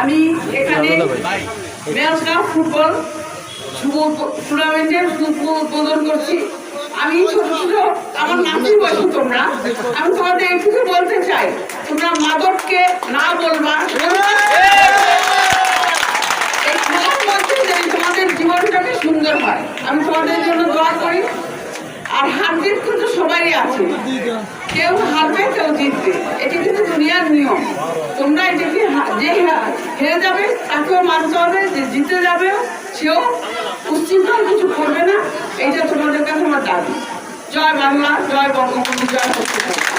আমি এখানে ফুটবল শুভ টুর্নামেন্টের উদ্বোধন করছি। আমি ছোট ছোট আমার নাতির বয়স তোমরা? আমি তোমাদের একটু বলতে চাই। আমি তোমাদের জন্য দোয়া করি। আর হার জিত কিন্তু সবারই আছে। কেউ হারবে, কেউ জিতবে। এটি কিন্তু দুনিয়ার নিয়ম। তোমরা এটাকে যে হেরে যাবে, তাকেও মানতে হবে, যে জিতে যাবে, সেও উচ্ছৃঙ্খল কিছু করবে না। এইটা তোমাদের কাছে আমার দাবি। জয় বাংলা, জয় বঙ্গবন্ধু, জয় সত্যি